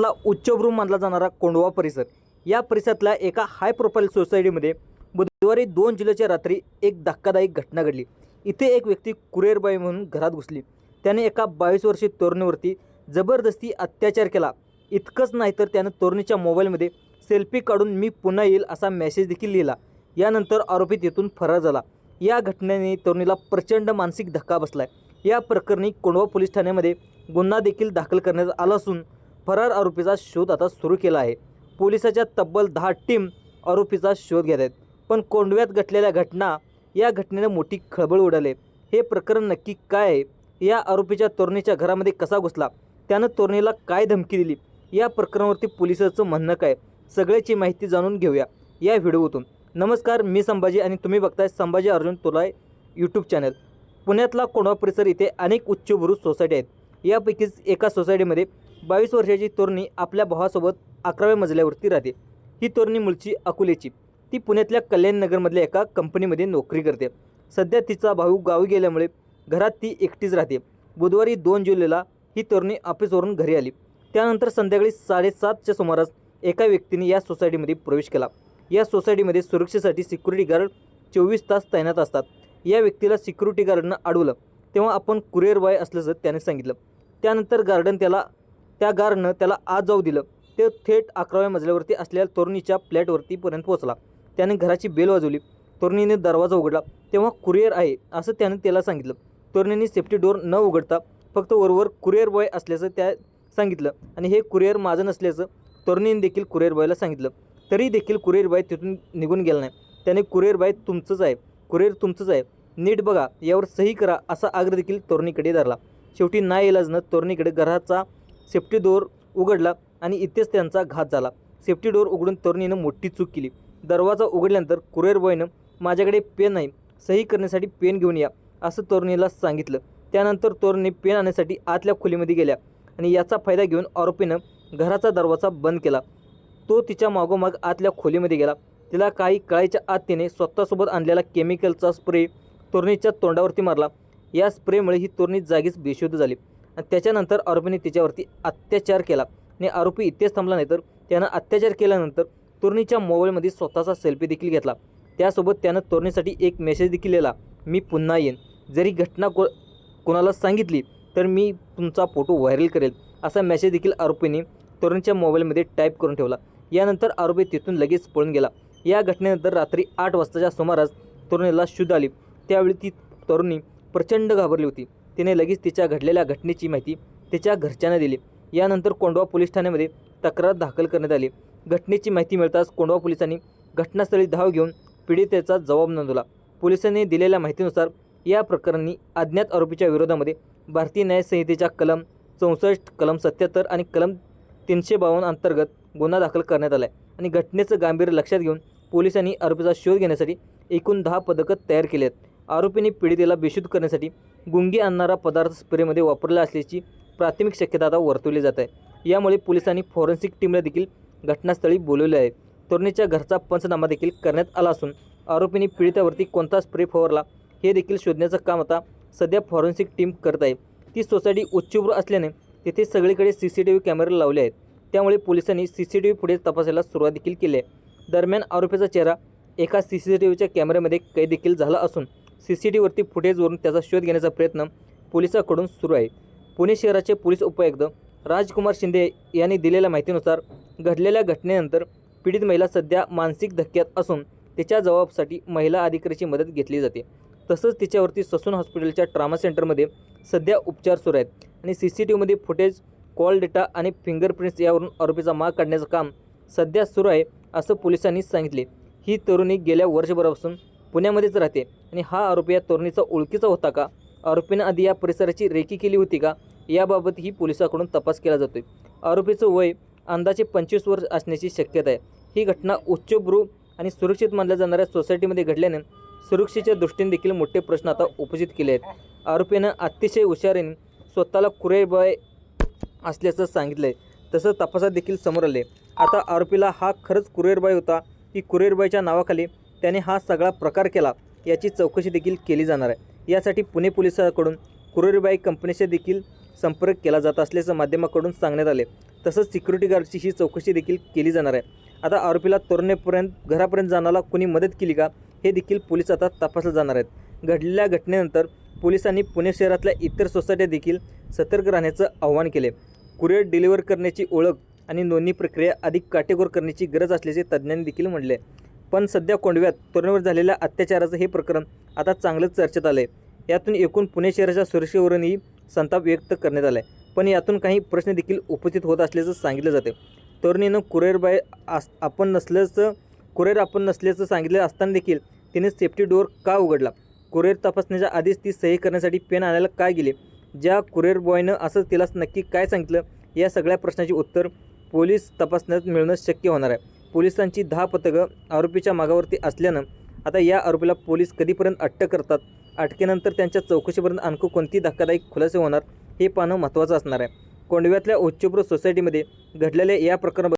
पुण्यातला उच्चभ्रू मानला जाणारा कोंडवा परिसर. या परिसरातल्या एका हाय प्रोफाईल सोसायटीमध्ये बुधवारी दोन जुलैच्या रात्री एक धक्कादायक घटना घडली. इथे एक व्यक्ती कुरेरबाई म्हणून घरात घुसली. त्याने एका बावीस वर्षीय तरुणीवरती जबरदस्ती अत्याचार केला. इतकंच नाही तर त्यानं तरुणीच्या मोबाईलमध्ये सेल्फी काढून मी पुन्हा येईल असा मेसेज देखील लिहिला. यानंतर आरोपी तिथून फरार झाला. या घटनेने तरुणीला प्रचंड मानसिक धक्का बसला आहे या प्रकरणी कोंडवा पोलीस ठाण्यामध्ये गुन्हा देखील दाखल करण्यात आला असून फरार आरोपीचा शोध आता सुरू केला आहे. पोलिसाच्या तब्बल दहा टीम आरोपीचा शोध घेत आहेत. पण कोंडव्यात घटलेल्या घटना या घटनेने मोठी खळबळ उडाली. हे प्रकरण नक्की काय आहे? या आरोपीच्या तरुणीच्या घरामध्ये कसा घुसला? त्यानं तरुणीला काय धमकी दिली? या प्रकरणावरती पोलिसाचं म्हणणं काय? सगळ्याची माहिती जाणून घेऊया या व्हिडिओतून. नमस्कार मी संभाजी आणि तुम्ही बघताय संभाजी अर्जुन तोलाय यूट्यूब चॅनल पुण्यातला कोंडवा परिसर इथे अनेक उच्चभ्रू सोसायटी आहेत. यापैकीच एका सोसायटीमध्ये बावीस वर्षाची तरुणी आपल्या भावासोबत अकराव्या मजल्यावरती राहते. ही तरुणी मूळची अकोलेची. ती पुण्यातल्या कल्याणनगरमधल्या एका कंपनीमध्ये नोकरी करते. सध्या तिचा भाऊ गावी गेल्यामुळे घरात ती एकटीच राहते. बुधवारी दोन जुलैला ही तरुणी ऑफिसवरून घरी आली. त्यानंतर संध्याकाळी साडेसातच्या सुमारास एका व्यक्तीने या सोसायटीमध्ये प्रवेश केला. या सोसायटीमध्ये सुरक्षेसाठी सिक्युरिटी गार्ड चोवीस तास तैनात असतात. या व्यक्तीला सिक्युरिटी गार्डनं अडवलं. तेव्हा आपण कुरिअर बॉय असल्याचं त्याने सांगितलं. त्यानंतर गार्डन त्याला त्या गारनं त्याला आत जाऊ दिलं. ते थेट अकराव्या मजल्यावरती असलेल्या तरुणीच्या फ्लॅटवरतीपर्यंत पोहोचला. त्याने घराची बेल वाजवली. तरुणीने दरवाजा उघडला. तेव्हा कुरिअर आहे असं त्याने त्याला सांगितलं. तरुणीने सेफ्टी डोअर न उघडता फक्त वरवर कुरिअर बॉय असल्याचं त्या सांगितलं आणि हे कुरिअर माझं नसल्याचं तरुणीने देखील कुरिअर बॉयला सांगितलं. तरी देखील कुरिअर बॉय तिथून निघून गेला नाही. त्याने कुरिअर बॉय तुमचंच आहे कुरिअर तुमचंच आहे. नीट बघा यावर सही करा असा आग्रह देखील तरुणीकडे धरला. शेवटी ना इलाजनं तरुणीकडे घराचा सेफ्टी डोअर उघडला आणि इथेच त्यांचा घात झाला. सेफ्टी डोअर उघडून तरुणीनं मोठी चूक केली. दरवाजा उघडल्यानंतर कुरेर बॉयनं माझ्याकडे पेन नाही सही करण्यासाठी पेन घेऊन या असं तरुणीला सांगितलं. त्यानंतर तरुणी पेन आणण्यासाठी आतल्या खोलीमध्ये गेल्या आणि याचा फायदा घेऊन आरोपीनं घराचा दरवाजा बंद केला. तो तिच्या मागोमाग आतल्या खोलीमध्ये गेला. तिला काही कळायच्या आत तिने स्वतःसोबत आणलेला केमिकलचा स्प्रे तरुणीच्या तोंडावरती मारला. या स्प्रेमुळे ही तरुणी जागीच बेशुद्ध झाली. आणि त्याच्यानंतर आरोपीने तिच्यावरती अत्याचार केला. आणि आरोपी इथेच थांबला नाही तर त्यानं अत्याचार केल्यानंतर तरुणीच्या मोबाईलमध्ये स्वतःचा सेल्फी देखील घेतला. त्यासोबत त्यानं तरुणीसाठी एक मेसेज देखील लिहिला. मी पुन्हा येईन. जरी घटना को कोणाला सांगितली तर मी तुमचा फोटो व्हायरल करेल असा मेसेज देखील आरोपीने तरुणीच्या मोबाईलमध्ये टाईप करून ठेवला. यानंतर आरोपी तिथून लगेच पळून गेला. या घटनेनंतर रात्री आठ वाजताच्या सुमारास तरुणीला शुद्ध आली. त्यावेळी ती तरुणी प्रचंड घाबरली होती. तिने लगेच तिच्या घडलेल्या घटनेची माहिती तिच्या घरच्यांना दिली. यानंतर कोंडवा पोलीस ठाण्यामध्ये तक्रार दाखल करण्यात आली. घटनेची माहिती मिळताच कोंडवा पोलिसांनी घटनास्थळी धाव घेऊन पीडितेचा जबाब नोंदवला. पोलिसांनी दिलेल्या माहितीनुसार या प्रकरणी अज्ञात आरोपीच्या विरोधामध्ये भारतीय न्यायसंहितेच्या कलम चौसष्ट कलम सत्याहत्तर आणि कलम तीनशे बावन्न अंतर्गत गुन्हा दाखल करण्यात आला आहे आणि घटनेचं गांभीर्य लक्षात घेऊन पोलिसांनी आरोपीचा शोध घेण्यासाठी एकूण दहा पथकं तयार केली आहेत. आरोपीने पीडितेला बेशुद्ध करण्यासाठी गुंगी आणणारा पदार्थ स्प्रेमध्ये वापरला असल्याची प्राथमिक शक्यता आता वर्तवली जात आहे. यामुळे पोलिसांनी फॉरेन्सिक टीमला देखील घटनास्थळी बोलवले आहे. तरुणीच्या घरचा पंचनामा देखील करण्यात आला असून आरोपीने पीडितावरती कोणता स्प्रे फवारला हे देखील शोधण्याचं काम आता सध्या फॉरेन्सिक टीम करत आहे. ती सोसायटी उच्चभ्रू असल्याने तिथे सगळीकडे सी सी टी व्ही कॅमेरे लावले आहेत. त्यामुळे पोलिसांनी C C T V footage तपासायला सुरुवात देखील केली आहे. दरम्यान आरोपीचा चेहरा एका सी सी टी व्हीच्या कॅमेऱ्यामध्ये कैद देखील झाला असून सी सी टी व्हीवरती फुटेजवरून त्याचा शोध घेण्याचा प्रयत्न पोलिसांकडून सुरू आहे. पुणे शहराचे पोलीस उपायुक्त राजकुमार शिंदे यांनी दिलेल्या माहितीनुसार घडलेल्या घटनेनंतर पीडित महिला सध्या मानसिक धक्क्यात असून तिच्या जबाबसाठी महिला अधिकाऱ्याची मदत घेतली जाते. तसंच तिच्यावरती ससून हॉस्पिटलच्या ट्रामा सेंटरमध्ये सध्या उपचार सुरू आहेत आणि सी सी टी व्हीमध्ये फुटेज कॉल डेटा आणि फिंगरप्रिंट्स यावरून आरोपीचा माग काढण्याचं काम सध्या सुरू आहे असं पोलिसांनी सांगितले. ही तरुणी गेल्या वर्षभरापासून पुण्यामध्येच राहते. आणि हा आरोपी या तरुणीचा ओळखीचा होता का? आरोपीनं आधी या परिसराची रेकी केली होती का? याबाबतही पोलिसाकडून तपास केला जातोय. आरोपीचं वय अंदाजे पंचवीस वर्ष असण्याची शक्यता आहे. ही घटना उच्चभ्रू आणि सुरक्षित मानल्या जाणाऱ्या सोसायटीमध्ये घडल्याने सुरक्षेच्या दृष्टीने देखील मोठे प्रश्न आता उपस्थित केले आहेत. आरोपीनं अतिशय हुशारीने स्वतःला कुरेबय असल्याचं सांगितलं आहे तसं तपासात देखील समोर आले आता आरोपीला हा खरंच कुरेरबाई होता की कुरेरबाईच्या नावाखाली त्याने हा सगळा प्रकार केला याची चौकशी देखील केली जाणार आहे. यासाठी पुणे पोलिसांकडून कुरिअर बॉय कंपनीशी देखील संपर्क केला जात असल्याचं माध्यमाकडून सांगण्यात आले. तसंच सिक्युरिटी गार्डची ही चौकशी देखील केली जाणार आहे. आता आरोपीला तरुणेपर्यंत घरापर्यंत जाण्याला कोणी मदत केली का हे देखील पोलीस आता तपासले जाणार आहेत. घडलेल्या घटनेनंतर पोलिसांनी पुणे शहरातल्या इतर सोसायट्या देखील सतर्क राहण्याचं आवाहन केले. कुरिअर डिलिव्हर करण्याची ओळख आणि नोंदणी प्रक्रिया अधिक काटेकोर करण्याची गरज असल्याचे तज्ज्ञांनी देखील म्हणले पण सध्या कोंडव्यात तरुणावर झालेल्या अत्याचाराचं हे प्रकरण आता चांगलंच चर्चेत आलं आहे यातून एकूण पुणे शहराच्या सुरक्षेवरूनही संताप व्यक्त करण्यात आला आहे पण यातून काही प्रश्न देखील उपस्थित होत असल्याचं सांगितलं जाते तरुणीनं कुरेर बाय आस आपण नसल्याचं कुरेर आपण नसल्याचं सांगितलं असताना देखील तिने सेफ्टी डोअर का उघडला? कुरेर तपासण्याच्या आधीच ती सही करण्यासाठी पेन आणायला काय गेले? ज्या कुरेर बॉयनं असं तिला नक्की काय सांगितलं? या सगळ्या प्रश्नाची उत्तर पोलीस तपासण्यात मिळणं शक्य होणार आहे. पोलिसांची दहा पथकं आरोपीच्या मागावरती असल्यानं आता या आरोपीला पोलीस कधीपर्यंत अटक करतात? अटकेनंतर त्यांच्या चौकशीपर्यंत आणखी कोणती धक्कादायक खुलासे होणार? हे पाहणं महत्त्वाचं असणार आहे. कोंडव्यातल्या उच्चभ्रू सोसायटीमध्ये घडलेल्या या प्रकरणाबद्दल